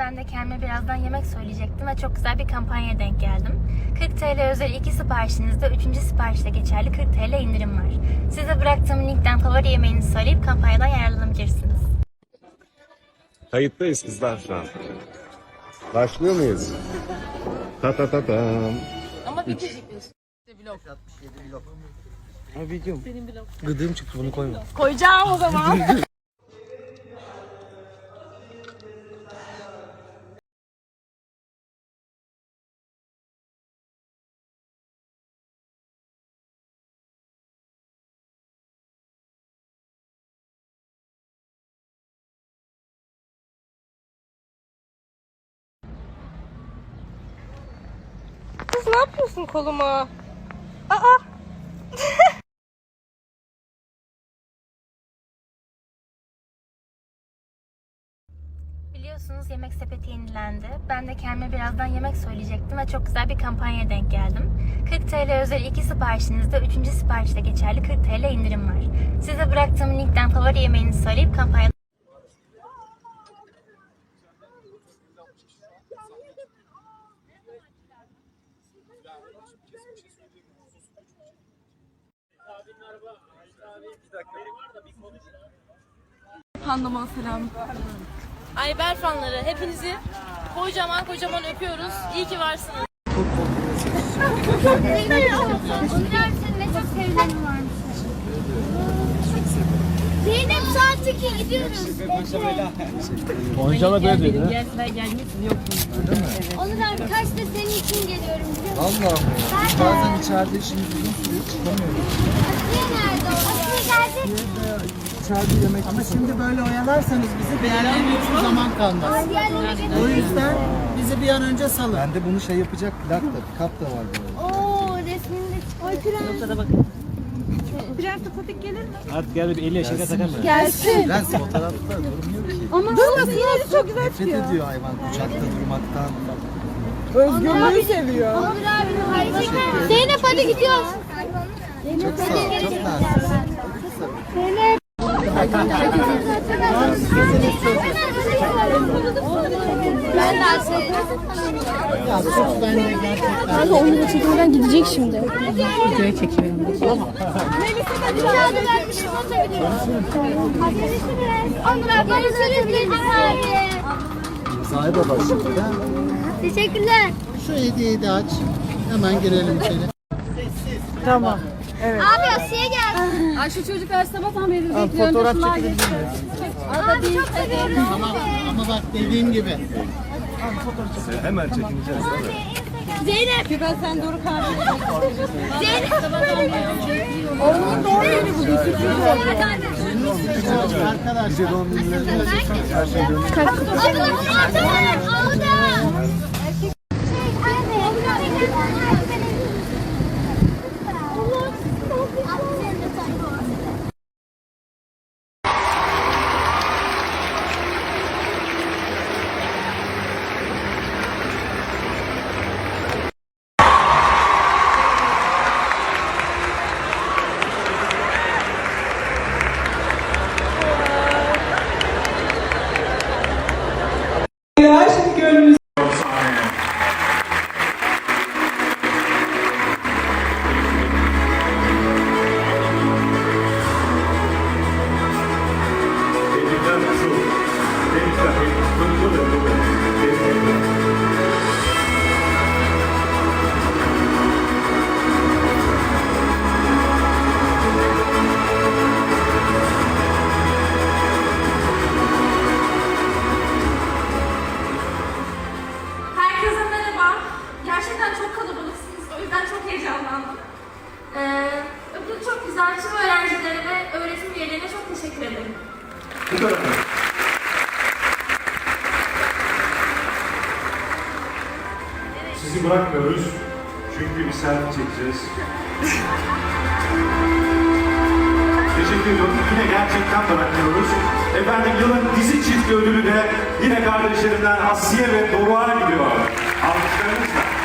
Ben de kendime birazdan yemek söyleyecektim ve çok güzel bir kampanyaya denk geldim. 40 TL özel iki siparişinizde 3. siparişte geçerli 40 TL indirim var. Size bıraktığım linkten favori yemeğinizi söyleyip kampanyadan yararlanabilirsiniz. Kayıttayız kızlar şu an. Başlıyor muyuz? Ta ta ta tam. Ha videom. Gıdığım çıktı bunu koyma. Koyacağım o zaman. ne yapıyorsun koluma? Aa! Biliyorsunuz yemek sepeti yenilendi. Ben de kendime birazdan yemek söyleyecektim ve çok güzel bir kampanyaya denk geldim. 40 TL özel iki siparişinizde 3. siparişte geçerli 40 TL indirim var. Size bıraktığım linkten favori yemeğinizi söyleyip Handaman selam. Ayber fanları hepinizi kocaman kocaman öpüyoruz. İyi ki varsınız. Zeynep saat 2 gidiyoruz. Konuşama böyle dedi. Onur abi kaçta senin için geliyorum biliyor musun? Allah'ım ya. Bazen içeride işimiz uzun sürüyor çıkamıyoruz. Asiye nerede o? Asiye geldi. İçeride yemek Ama şimdi böyle oyalarsanız bizi değerlendirecek hiçbir zaman kalmaz. O yüzden bizi bir an önce salın. Bende bunu şey yapacak plak da, kap da var böyle. Oo resminde Ay Prens. Artık gel bir 50 yaşında takalım. Lens fotoğrafta durmuyor ki. Ama Dur yine çok güzel. Nefret ediyor hayvan uçakta durmaktan. Özgürlüğü seviyor. Onur abi hayır. Zeynep hadi gidiyoruz. Çok sağ ol, çok nazik. Zeynep. Ben. Ya sus ben de gerçekten. Gidecek şimdi. Videoya çekiyorum. Kağıdı vermişim ota gidiyoruz. Görüşürüz. Onur abi. Sahibi şimdi de. Teşekkürler. Şu hediyeyi de aç. Hemen girelim içeri. Abi Asiye gel. Ay şu çocuklar sabahtan beri Al, fotoğraf çekelim. Abi çok seviyorum. Ama, ama bak dediğim gibi. Hemen çekineceğiz değil mi? Zeynep. Ben sen Doruk abi. Zeynep. Arkadaşlar. Bize doğum günlerinde her şey dönüyor. Abla orada. Orada. Tebrikler güzel. Öğrencilere ve öğretim üyelerine çok teşekkür ederim. Sizi bırakmıyoruz. Çünkü bir selfie çekeceğiz. Teşekkür ediyorum. Yine gerçekten bırakmıyoruz. Efendim yılın dizi çifti ödülü de yine kardeşlerimden Asiye ve Doruk'a gidiyor. Alkışlarınızla.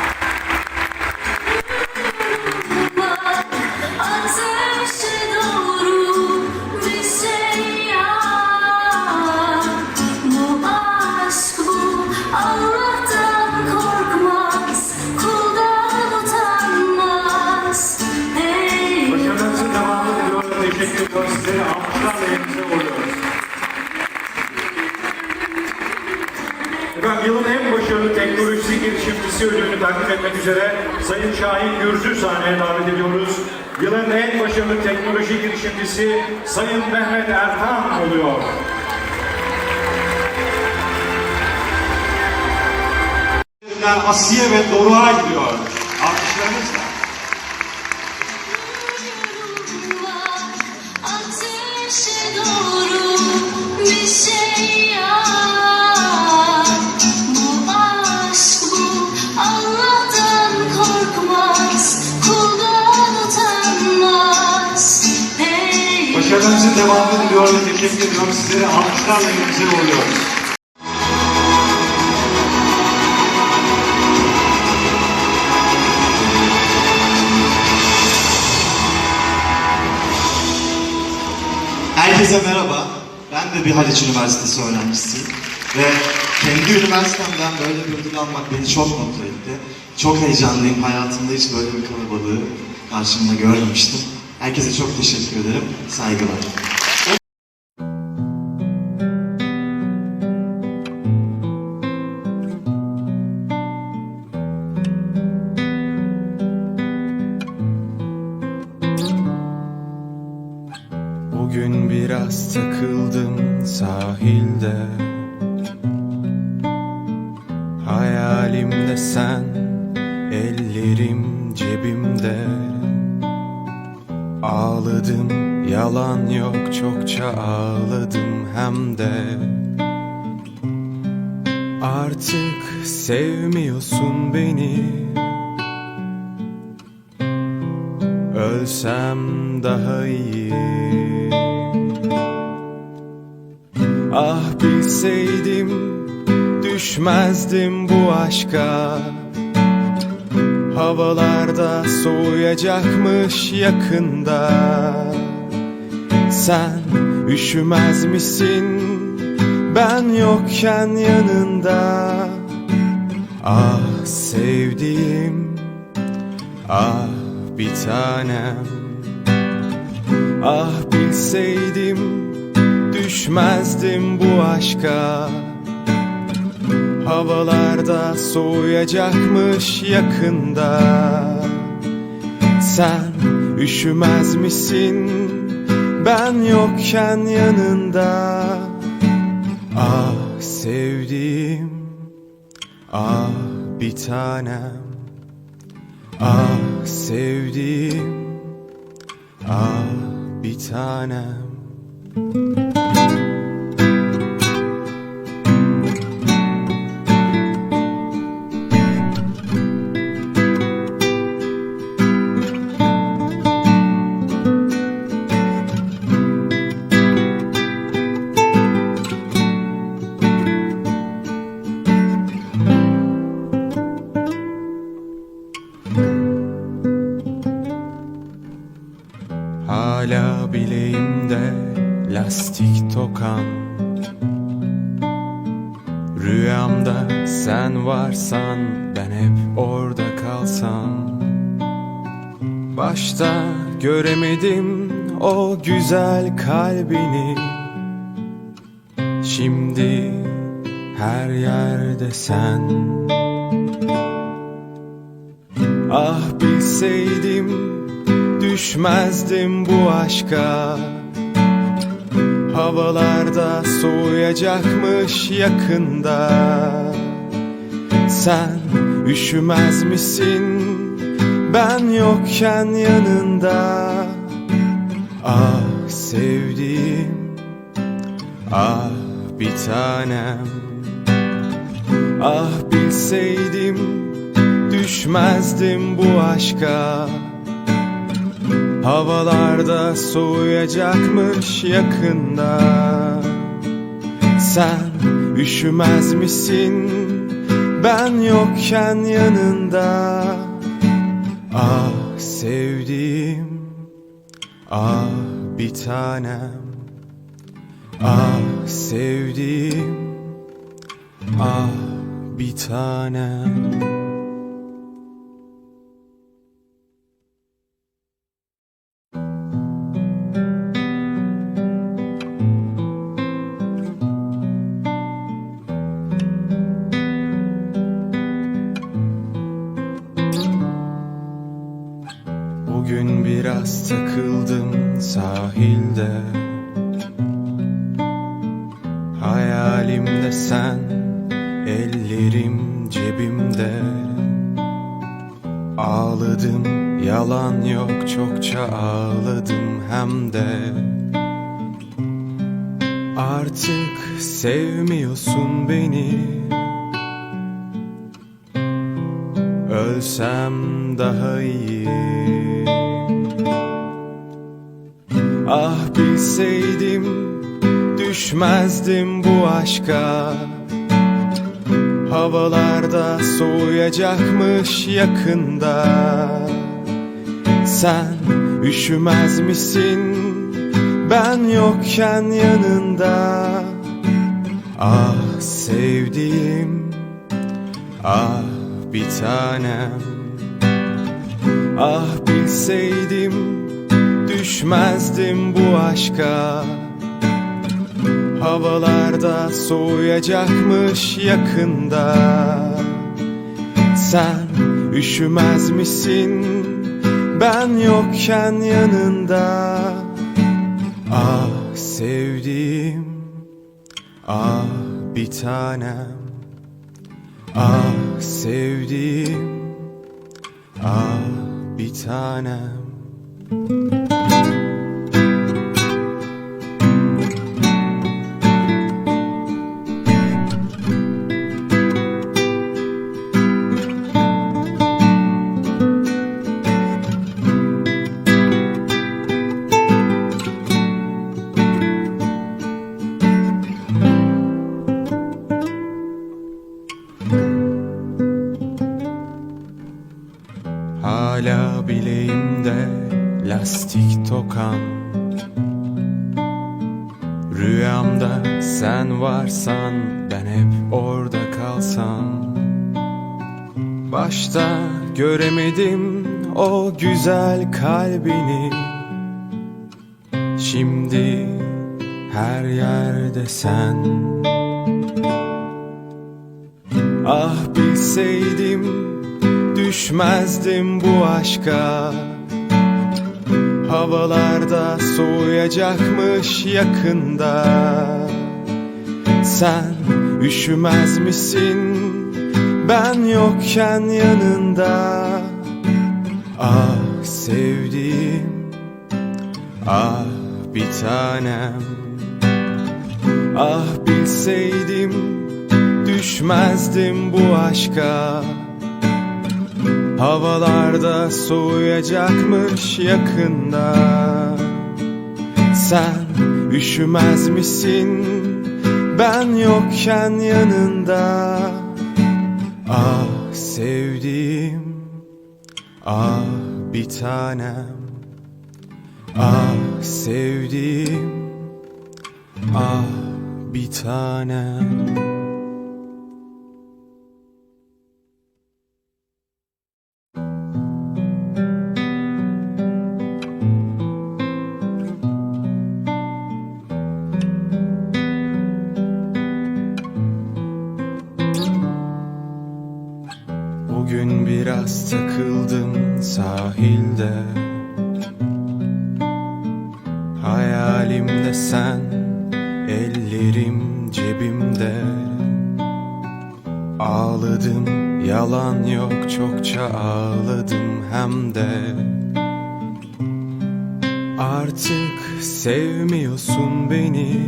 Efendim yılın en başarılı teknolojisi girişimcisi ödülünü takdim etmek üzere Sayın Şahin Gürzü sahneye davet ediyoruz. Yılın en başarılı teknoloji girişimcisi Sayın Mehmet Ertan oluyor. Asiye ve Doruk'a gidiyor. Başarınızın devamını diliyor ve teşekkür ediyorum. Sizlere alkışlarla güzel oluyor. Herkese merhaba. Ben de bir Haliç Üniversitesi öğrencisiyim. Ve kendi üniversitemden böyle bir ödül almak beni çok mutlu etti. Çok heyecanlıyım. Hayatımda hiç böyle bir kalabalığı karşımda görmemiştim. Herkese çok teşekkür ederim. Saygılar. Bugün biraz takıldım sahilde Hayalimde sen Ellerim cebimde Ağladım yalan yok çokça ağladım hem de. Artık sevmiyorsun beni. Ölsem daha iyi. Ah bilseydim düşmezdim bu aşka Havalarda soğuyacakmış yakında. Sen üşümez misin? Ben yokken yanında. Ah sevdiğim ah bir tanem. Ah bilseydim düşmezdim bu aşka Havalarda soğuyacakmış yakında. Sen üşümez misin? Ben yokken yanında. Ah sevdiğim ah bir tanem. Ah sevdiğim ah bir tanem Rüyamda sen varsan ben hep orada kalsam. Başta göremedim o güzel kalbini. Şimdi her yerde sen. Ah bilseydim düşmezdim bu aşka Havalarda soğuyacakmış yakında. Sen üşümez misin? Ben yokken yanında. Ah sevdiğim ah bir tanem. Ah bilseydim düşmezdim bu aşka Havalarda soğuyacakmış yakında. Sen üşümez misin? Ben yokken yanında. Ah sevdiğim ah bir tanem. Ah sevdiğim ah bir tanem biraz takıldım sahilde. Hayalimde sen Ellerim cebimde. Ağladım yalan yok çokça ağladım hem de. Artık sevmiyorsun beni. Ölsem daha iyi Ah bilseydim düşmezdim bu aşka. Havalarda soğuyacakmış yakında. Sen üşümez misin? Ben yokken yanında. Ah sevdiğim ah bir tanem. Ah bilseydim düşmezdim bu aşka. Havalarda soğuyacakmış yakında. Sen üşümez misin? Ben yokken yanında. Ah sevdiğim ah bir tanem. Ah sevdiğim ah bir tanem lastik tokan. Rüyamda sen varsan ben hep orada kalsam. Başta göremedim o güzel kalbini. Şimdi her yerde sen. Ah bilseydim düşmezdim bu aşka Havalarda soğuyacakmış yakında. Sen üşümez misin? Ben yokken yanında. Ah sevdiğim ah bir tanem. Ah bilseydim düşmezdim bu aşka Havalarda soğuyacakmış yakında. Sen üşümez misin? Ben yokken yanında. Ah sevdiğim ah bir tanem. Ah sevdiğim ah bir tanem Ellerim cebimde Ağladım yalan yok çokça ağladım hem de. Artık sevmiyorsun beni.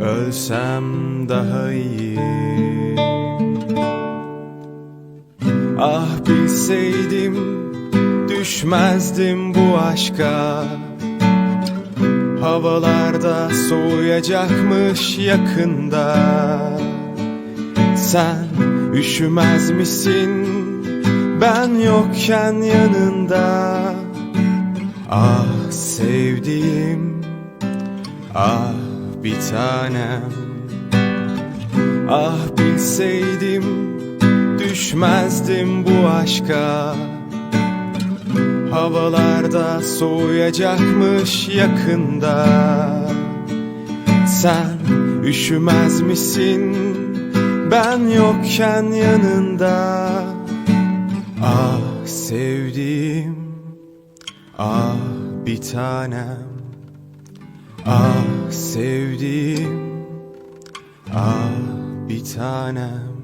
Ölsem daha iyi. Ah bilseydim düşmezdim bu aşka Havalarda soğuyacakmış yakında. Sen üşümez misin? Ben yokken yanında. Ah sevdiğim ah bir tanem. Ah bilseydim düşmezdim bu aşka Havalarda soğuyacakmış yakında. Sen üşümez misin? Ben yokken yanında. Ah sevdiğim Ah bir tanem. Ah sevdiğim Ah bir tanem